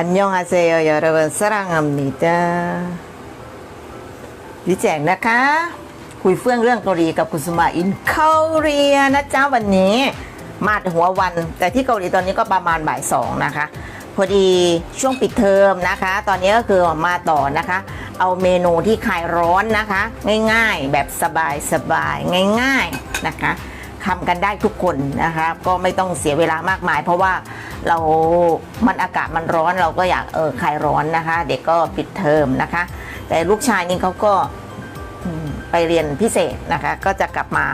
안녕하세요 여러분 사랑합니다 ดิแจงนะคะ คุยเฟื่องเรื่องเกาหลีกับคุณสมาอินเกาหลีนะจ๊ะวันนี้ มาดหัววัน แต่ที่เกาหลีตอนนี้ก็ประมาณบ่ายสองนะคะ พอดีช่วงปิดเทอมนะคะ ตอนนี้ก็คือมาต่อนะคะ เอาเมนูที่คลายร้อนนะคะ ง่ายๆ แบบสบายๆง่าย ๆนะคะทำกันได้ทุกคนนะคะ ก็ไม่ต้องเสียเวลามากมาย เพราะว่า เรามันอากาศมันร้อนเราก็อยากเออคลายร้อนนะคะ เด็กก็ปิดเทอมนะคะ แต่ลูกชายนี่เขาก็ไปเรียนพิเศษนะคะ ก็จะกลับมา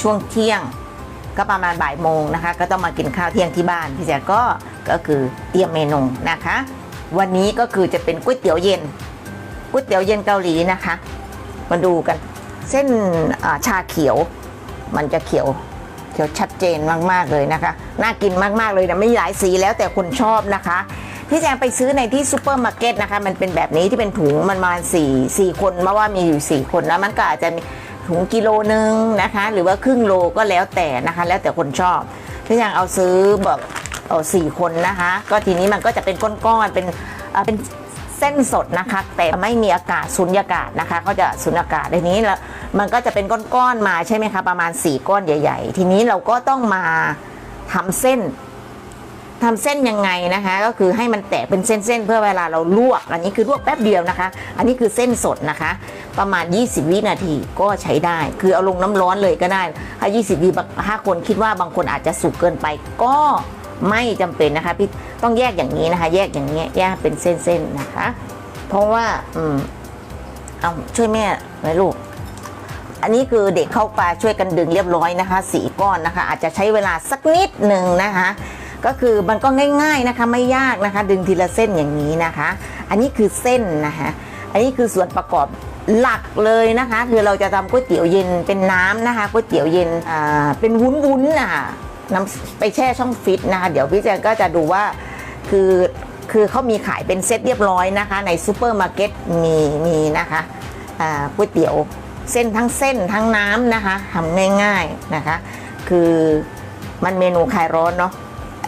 ช่วงเที่ยงก็ประมาณบ่ายโมงนะคะ ก็ต้องมากินข้าวเที่ยงที่บ้านพี่แจ๊ก็ก็คือเตรียมเมนูนะคะ วันนี้ก็คือจะเป็นก๋วยเตี๋ยวเย็นก๋วยเตี๋ยวเย็นเกาหลีนะคะ มาดูกัน เส้นชาเขียว มันจะเขียว ขียวชัดเจนมากๆเลยนะคะ น่ากินมากๆเลยนะไม่หลายสีแล้วแต่คนชอบนะคะพี่แจงไปซื้อในที่ซูเปอร์มาร์เก็ตนะคะ มันเป็นแบบนี้ที่เป็นถุงมันมาสี่สี่คนมาว่ามีอยู่สี่คนแล้วมันก็อาจจะมีถุงกิโลนึงนะคะ หรือว่าครึ่งโลก็แล้วแต่นะคะ แล้วแต่คนชอบพี่แจงเอาซื้อแบบเอาสี่คนนะคะ ก็ทีนี้มันก็จะเป็นก้อนๆเป็นเป็น เส้นสดนะคะ แต่ไม่มีอากาศสุญญากาศนะคะเขาจะสุญญากาศในนี้แล้วมันก็จะเป็นก้อนๆมาใช่ไหมคะประมาณ 4 ก้อนใหญ่ ๆ ทีนี้เราก็ต้องมาทำเส้นทำเส้นยังไงนะคะ ก็คือให้มันแตกเป็นเส้นๆเพื่อเวลาเราลวก อันนี้คือลวกแป๊บเดียวนะคะ อันนี้คือเส้นสดนะคะ ประมาณ 20 วินาทีก็ใช้ได้ คือเอาลงน้ำร้อนเลยก็ได้ถ้า20วิบางถ้าคนคิดว่าบางคนอาจจะสุกเกินไปก็ ไม่จำเป็นนะคะพี่ต้องแยกอย่างนี้นะคะ แยกอย่างนี้แยกเป็นเส้นๆนะคะ เพราะว่าอืมเอาช่วยแม่ไหมลูก อันนี้คือเด็กเข้าปลาช่วยกันดึงเรียบร้อยนะคะสีก้อนนะคะ อาจจะใช้เวลาสักนิดหนึ่งนะคะ ก็คือมันก็ง่าย ๆนะคะ ไม่ยากนะคะ ดึงทีละเส้นอย่างนี้นะคะ อันนี้คือเส้นนะคะ อันนี้คือส่วนประกอบหลักเลยนะคะ คือเราจะทำก๋วยเตี๋ยวเย็นเป็นน้ำนะคะก๋วยเตี๋ยวเย็นอ่าเป็นวุ้นๆนะคะ นำไปแช่ช่องฟิตนะคะ เดี๋ยวพี่แจนก็จะดูว่าคือคือเขามีขายเป็นเซตเรียบร้อยนะคะ ในซูเปอร์มาร์เก็ตมีมีนะคะก๋วยเตี๋ยวเส้นทั้งเส้นทั้งน้ำนะคะทำง่ายๆนะคะ คือมันเมนูคลายร้อนเนาะ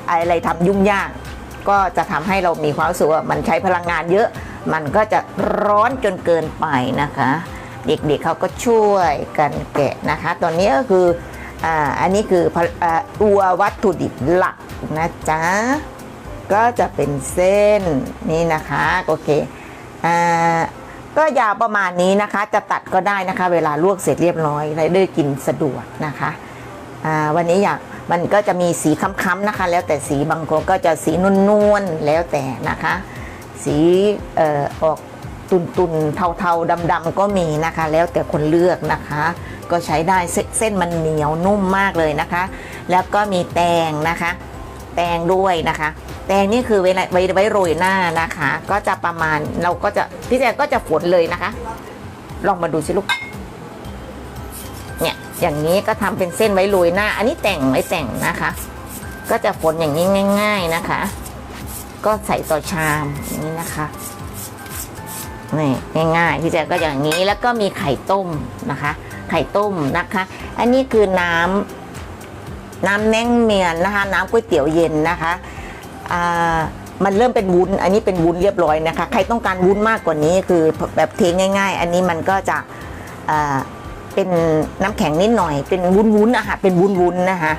อะไรทำยุ่งยาก ก็จะทำให้เรามีความรู้สึกว่ามันใช้พลังงานเยอะ มันก็จะร้อนจนเกินไปนะคะ เด็กๆเขาก็ช่วยกันแกะนะคะ ตอนนี้ก็คือ อ่าอันนี้คืออตัววัตถุดิบหลักนะจ๊ะก็จะเป็นเส้นนี่นะคะโอเคอ่าก็ยาวประมาณนี้นะคะ จะตัดก็ได้นะคะ เวลาลวกเสร็จเรียบร้อยได้กินสะดวกนะคะอ่าวันนี้อยากมันก็จะมีสีค้ำๆนะคะ แล้วแต่สีบางคนก็จะสีนวลๆแล้วแต่นะคะ สีเอ่อออก ตุนๆ เทาๆดำๆก็มีนะคะ แล้วแต่คนเลือกนะคะ ก็ใช้ได้เส้นมันเหนียวนุ่มมากเลยนะคะ แล้วก็มีแตงนะคะ แตงด้วยนะคะ แตงนี่คือไว้ไว้ไว้โรยหน้านะคะ ก็จะประมาณเราก็จะพี่แจงก็จะฝนเลยนะคะ ลองมาดูสิลูกเนี่ยอย่างนี้ก็ทำเป็นเส้นไว้โรยหน้า อันนี้แต่งไว้แต่งนะคะ ก็จะฝนอย่างนี้ง่าย ๆนะคะ ก็ใส่ต่อชามอย่างนี้นะคะ นี่ง่ายๆพี่แจ๊ก็อย่างนี้แล้วก็มีไข่ต้มนะคะ ไข่ต้มนะคะ อันนี้คือน้ำน้ำแน่งเมียนนะคะ น้ำก๋วยเตี๋ยวเย็นนะคะอ่ามันเริ่มเป็นวุ้น อันนี้เป็นวุ้นเรียบร้อยนะคะ ใครต้องการวุ้นมากกว่านี้คือแบบเทง่าย ๆ อันนี้มันก็จะเป็นน้ำแข็งนิดหน่อย เป็นวุ้นๆนะคะเป็นวุ้นๆนะคะ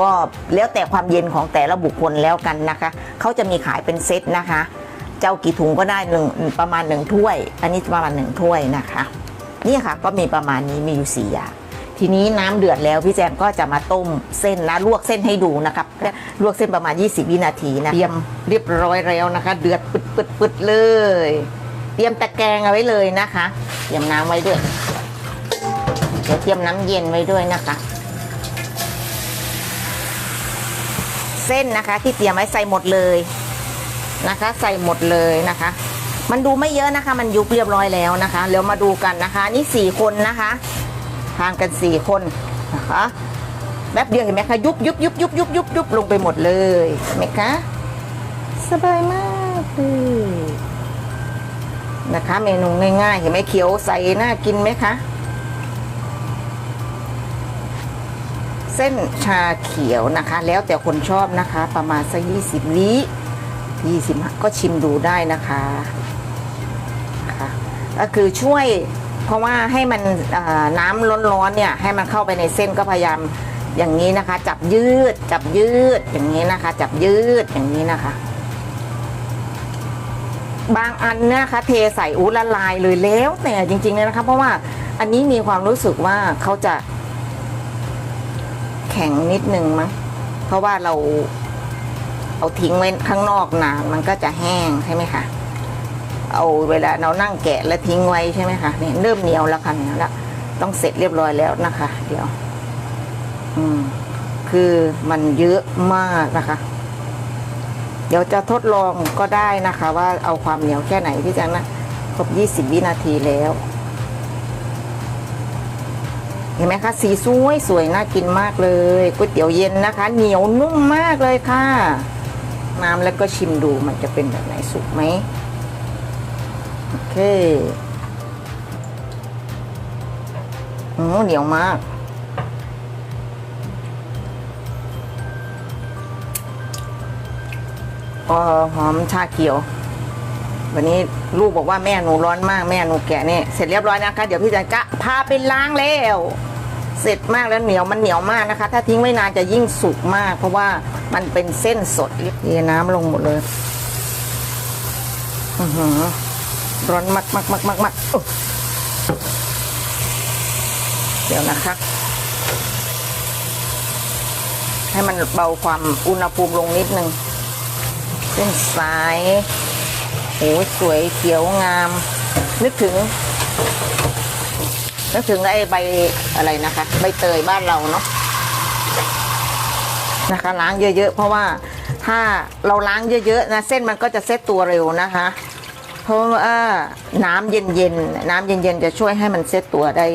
ก็แล้วแต่ความเย็นของแต่ละบุคคลแล้วกันนะคะ เขาจะมีขายเป็นเซตนะคะ เจ้ากี่ถุงก็ได้หนึ่งประมาณหนึ่งถ้วย อันนี้ประมาณหนึ่งถ้วยนะคะ นี่ค่ะก็มีประมาณนี้มีอยู่สี่อย่างทีนี้น้ำเดือดแล้วพี่แจมก็จะมาต้มเส้นนะลวกเส้นให้ดูนะครับลวกเส้นประมาณ 20 วินาทีนะเตรียมเรียบร้อยแล้วนะคะ เดือดปึดปึดปึดเลย เตรียมตะแกรงเอาไว้เลยนะคะเตรียมน้ำไว้ด้วยเดี๋ยวเตรียมน้ำเย็นไว้ด้วยนะคะ เส้นนะคะที่เตรียมไว้ใส่หมดเลย นะคะ ใส่หมดเลยนะคะ มันดูไม่เยอะนะคะ มันยุบเรียบร้อยแล้วนะคะเดี๋ยวมาดูกันนะคะ นี่สี่คนนะคะทานกันสี่คนนะคะแป๊บเดียวเห็นไหมคะยุบยุบยุบยุบยุบยุบยุบลงไปหมดเลยเห็นไหมคะสบายมากเลยนะคะ เมนูง่ายๆ เห็นไหมเขียวใส่น่ากินไหมคะเส้นชาเขียวนะคะ แล้วแต่คนชอบนะคะ ประมาณสักยี่สิบวิ ยี่สิบก็ชิมดูได้นะคะค่ะก็คือช่วยเพราะว่าให้มันน้ำร้อนๆเนี่ยให้มันเข้าไปในเส้นก็พยายามอย่างนี้นะคะ จับยืด จับยืดอย่างนี้นะคะ จับยืดอย่างนี้นะคะ บางอันนะคะเทใส่อูละลายเลยแล้วแต่จริงๆเลยนะคะ เพราะว่าอันนี้มีความรู้สึกว่าเขาจะแข็งนิดนึงมั้งเพราะว่าเรา เอาทิ้งไว้ข้างนอกนานมันก็จะแห้งใช่ไหมคะเอาเวลาเรานั่งแกะแล้วทิ้งไว้ใช่ไหมคะเนี่ยเริ่มเหนียวแล้วค่ะเนี่ยแล้วต้องเสร็จเรียบร้อยแล้วนะคะ เดี๋ยว อืม คือมันเยอะมากนะคะ เดี๋ยวจะทดลองก็ได้นะคะ ว่าเอาความเหนียวแค่ไหนพี่แจังนะครบยี่สิบวินาทีแล้ว เห็นไหมคะ สีสวยสวยน่ากินมากเลยก๋วยเตี๋ยวเย็นนะคะ เหนียวนุ่มมากเลยค่ะ น้ำแล้วก็ชิมดูมันจะเป็นแบบไหนสุกไหมโอเคโอืมเหนียวมาก ก็หอมชาเขียว วันนี้ลูกบอกว่าแม่หนูร้อนมากแม่หนูแกะเนี่ยเสร็จเรียบร้อยนะคะ เดี๋ยวพี่จันจะพาไปล้างแล้ว เสร็จมากแล้วเหนียวมันเหนียวมากนะคะ ถ้าทิ้งไว้นานจะยิ่งสุกมาก เพราะว่ามันเป็นเส้นสดเทน้ำลงหมดเลยอือหือร้อนมากมากมากมากมากเดี๋ยวนะคะ ให้มันเบาความอุณหภูมิลงนิดนึงเส้นสายโอ้สวยเขียวงาม นึกถึง นึกถึงไอ้ใบอะไรนะคะ ใบเตยบ้านเราเนาะนะคะ ล้างเยอะ ๆ เพราะว่าถ้าเราล้างเยอะ ๆ นะ เส้นมันก็จะเซตตัวเร็วนะคะ เพราะว่าน้ำเย็นๆน้ำเย็นๆจะช่วยให้มันเซตตัวได้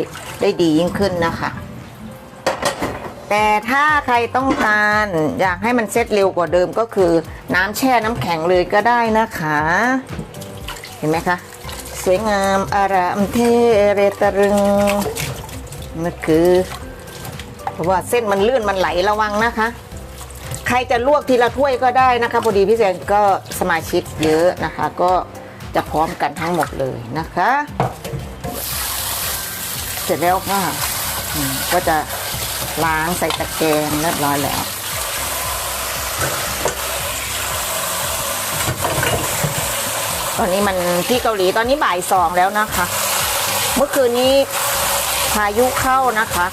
ได้ดียิ่งขึ้นนะคะ แต่ถ้าใครต้องการอยากให้มันเซตเร็วกว่าเดิมก็คือ น้ำแช่น้ำแข็งเลยก็ได้นะคะ เห็นไหมคะ สวยงามอารามเทเรตรึงนั่นคือเพราะว่าเส้นมันลื่นมันไหลระวังนะคะ ใครจะลวกทีละถ้วยก็ได้นะคะพอดีพี่แจงก็สมาชิกเยอะนะคะ ก็จะพร้อมกันทั้งหมดเลยนะคะ เสร็จแล้วก็ก็จะล้างใส่ตะแกรงเรียบร้อยแล้ว อนนี้มันที่เกาหลีตอนนี้บ่ายสองแล้วนะคะ เมื่อคืนนี้พายุเข้านะคะ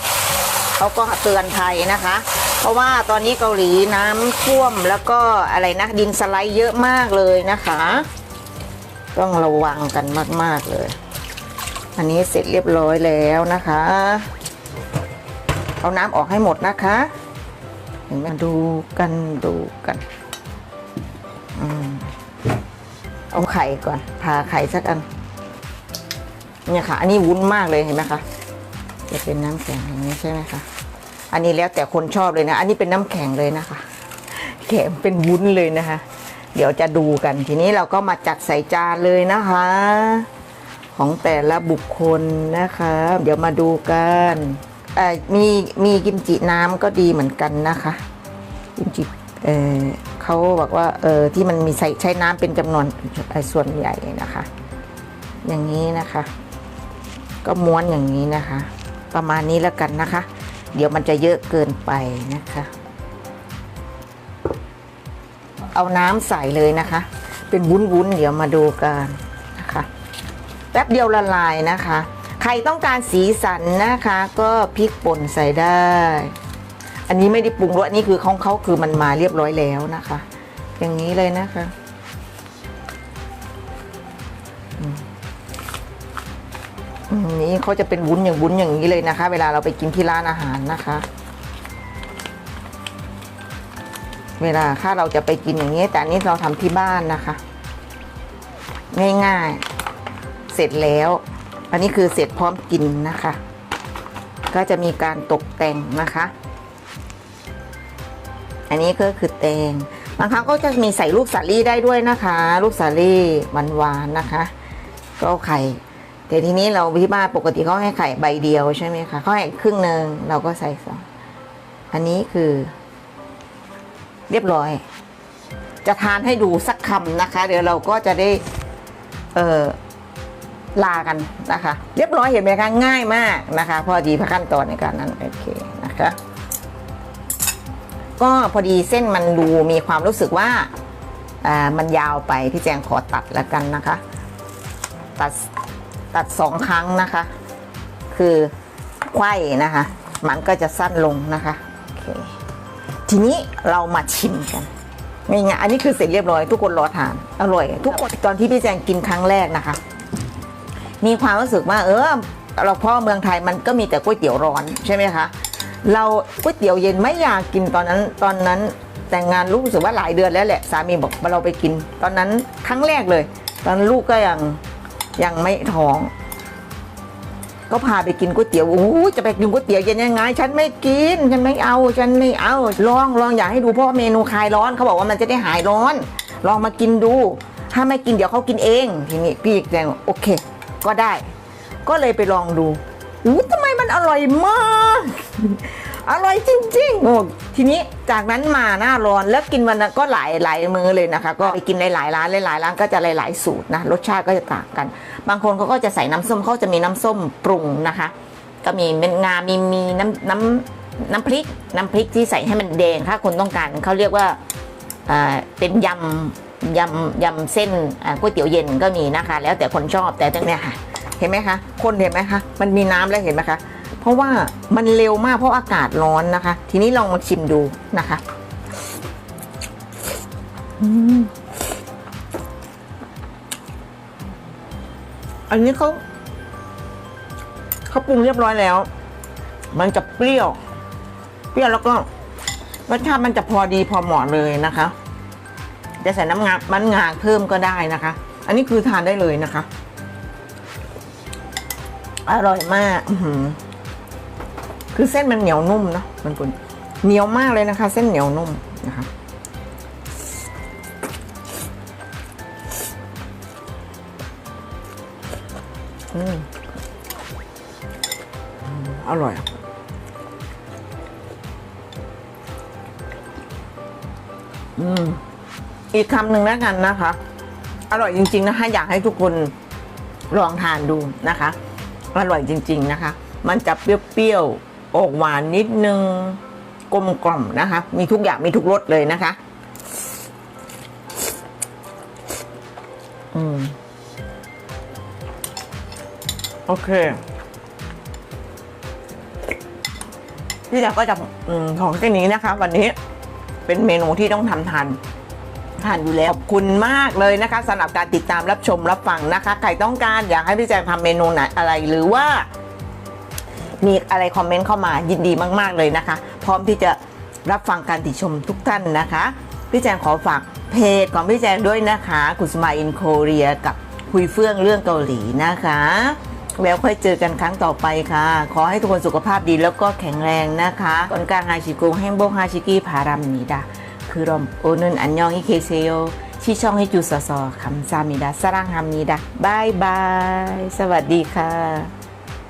เขาก็เตือนภัยนะคะ เพราะว่าตอนนี้เกาหลีน้ำท่วมแล้วก็อะไรนะดินสไลด์เยอะมากเลยนะคะ ต้องระวังกันมาก ๆ เลย อันนี้เสร็จเรียบร้อยแล้วนะคะ เอาน้ำออกให้หมดนะคะเห็นไหมดูกันดูกัน อืม เอาไข่ก่อนผ่าไข่สักอัน เนี่ยค่ะ อันนี้วุ้นมากเลยเห็นไหมคะ จะเป็นน้ำแข็งอย่างนี้ใช่ไหมคะ อันนี้แล้วแต่คนชอบเลยนะ อันนี้เป็นน้ำแข็งเลยนะคะ แข็งเป็นวุ้นเลยนะคะ เดี๋ยวจะดูกัน ทีนี้เราก็มาจัดใส่จานเลยนะคะ ของแต่ละบุคคลนะคะ เดี๋ยวมาดูกันมีมีกิมจิน้ำก็ดีเหมือนกันนะคะ กิมจิเออ เขาบอกว่าเออที่มันมีใส่ใช้น้ำเป็นจำนวนส่วนใหญ่นะคะ อย่างนี้นะคะ ก็ม้วนอย่างนี้นะคะ ประมาณนี้แล้วกันนะคะ เดี๋ยวมันจะเยอะเกินไปนะคะ เอาน้ำใส่เลยนะคะ เป็นวุ้นๆเดี๋ยวมาดูกันนะคะแป๊บเดียวละลายนะคะ ใครต้องการสีสันนะคะ ก็พริกป่นใส่ได้ อันนี้ไม่ได้ปรุงรสอันนี้คือของเขาคือมันมาเรียบร้อยแล้วนะคะ อย่างนี้เลยนะคะอืมอืมนี้เขาจะเป็นวุ้นอย่างวุ้นอย่างนี้เลยนะคะ เวลาเราไปกินที่ร้านอาหารนะคะ เวลาถ้าเราจะไปกินอย่างนี้ แต่อันนี้เราทำที่บ้านนะคะ ง่ายๆ เสร็จแล้ว อันนี้คือเสร็จพร้อมกินนะคะ ก็จะมีการตกแต่งนะคะ อันนี้ก็คือแตงบางครั้งก็จะมีใส่ลูกสาลี่ได้ด้วยนะคะ ลูกสาลี่หวานๆนะคะ ก็ไข่ แต่ทีนี้เราที่บ้านปกติเขาให้ไข่ใบเดียวใช่ไหมคะเขาให้ครึ่งหนึ่งเราก็ใส่สองอันนี้คือ เรียบร้อย จะทานให้ดูสักคำนะคะ เดี๋ยวเราก็จะได้เออลากันนะคะ เรียบร้อยเห็นไหมคะง่ายมากนะคะ พอดีพขั้นตอนในการนั้นโอเคนะคะ ก็พอดีเส้นมันดูมีความรู้สึกว่าอ่ามันยาวไปพี่แจงขอตัดแล้วกันนะคะ ตัดตัดสองครั้งนะคะ คือไขว้นะคะ มันก็จะสั้นลงนะคะโอเคทีนี้เรามาชิมกันนี่ไงอันนี้คือเสร็จเรียบร้อยทุกคนรอทานอร่อย ทุกคนตอนที่พี่แจงกินครั้งแรกนะคะ มีความรู้สึกว่า เออเราพ่อเมืองไทยมันก็มีแต่ก๋วยเตี๋ยวร้อนใช่ไหมคะ เราก๋วยเตี๋ยวเย็นไม่อยากกินตอนนั้นตอนนั้นแต่งงานลูกรู้สึกว่าหลายเดือนแล้วแหละสามีบอกว่าเราไปกิน ตอนนั้นครั้งแรกเลย ตอนลูกก็ยังยังไม่ท้อง ก็พาไปกินก๋วยเตี๋ยวโอ้จะไปกินก๋วยเตี๋ยวเย็นยังไง ฉันไม่กิน ฉันไม่เอา ฉันไม่เอาลองลองอยากให้ดูเพราะว่าเมนูคลายร้อนเขาบอกว่ามันจะได้หายร้อน ลองมากินดู ถ้าไม่กินเดี๋ยวเขากินเองทีนี้พี่แจงโอเค ก็ได้ ก็เลยไปลองดูอู้ อร่อยมาก อร่อยจริงๆโอ้ทีนี้จากนั้นมาหน้าร้อนแล้วกินวันนั้นก็หลายหลายมือเลยนะคะ ก็ไปกินหลายๆร้านหลายๆร้านก็จะหลาย ๆ สูตรนะรสชาติก็จะต่างกัน บางคนเขาก็จะใส่น้ำส้มเขาจะมีน้ำส้มปรุงนะคะ ก็มีเป็นงา มีมีน้ำน้ำน้ำพริก น้ำพริกที่ใส่ให้มันแดงถ้าคนต้องการเขาเรียกว่าอ่าเป็นยำยำยำเส้นอ่าก๋วยเตี๋ยวเย็นก็มีนะคะ แล้วแต่คนชอบแต่ตรงเนี้ยค่ะเห็นไหมคะ คนเห็นไหมคะ มันมีน้ำแล้วเห็นไหมคะเพ ราะว่ามันเร็วมากเพราะอากาศร้อนนะคะ ทีนี้ลองมาชิมดูนะคะอันนี้เขาเขาปรุงเรียบร้อยแล้ว มันจะเปรี้ยว เปรี้ยวแล้วก็รสชาติมันจะพอดีพอเหมาะเลยนะคะ จะใส่น้ำงามันงาเพิ่มก็ได้นะคะ อันนี้คือทานได้เลยนะคะ อร่อยมาก อื คือเส้นมันเหนียวนุ่มเนาะมันคุณเหนียวมากเลยนะคะ เส้นเหนียวนุ่มนะคะอืมอืมอร่อยอืมอีกคำหนึ่งแล้วกันนะคะ อร่อยจริง ๆ นะคะ อยากให้ทุกคนลองทานดูนะคะ อร่อยจริง ๆ นะคะ มันจะเปรี้ยวๆ ออกหวานนิดนึงกลมกล่อมนะคะ มีทุกอย่างมีทุกรสเลยนะคะ อืม โอเคพี่จ๋าก็จะอมของแค่นี้นะคะ วันนี้เป็นเมนูที่ต้องทำทานทานอยู่แล้วขอบคุณมากเลยนะคะสำหรับการติดตามรับชมรับฟังนะคะ ใครต้องการอยากให้พี่แจงทำเมนูไหนอะไรหรือว่า มีอะไรคอมเมนต์เข้ามายินดีมาก ๆ เลยนะคะ พร้อมที่จะรับฟังการติชมทุกท่านนะคะ พี่แจงขอฝากเพจของพี่แจงด้วยนะคะกุสมาอินโคเรียกับคุยเฟื่องเรื่องเกาหลีนะคะแล้วค่อยเจอกันครั้งต่อไปค่ะ ขอให้ทุกคนสุขภาพดีแล้วก็แข็งแรงนะคะกอนกลางฮาชิโกงแห่งโบฮาชิกิพารามนิดาคือรอมโอนุนอันยองอิเคเซโยชี่ช่องให้จูสอสอคำซามิดาสร้างฮามิดาบายบาย สวัสดีค่ะ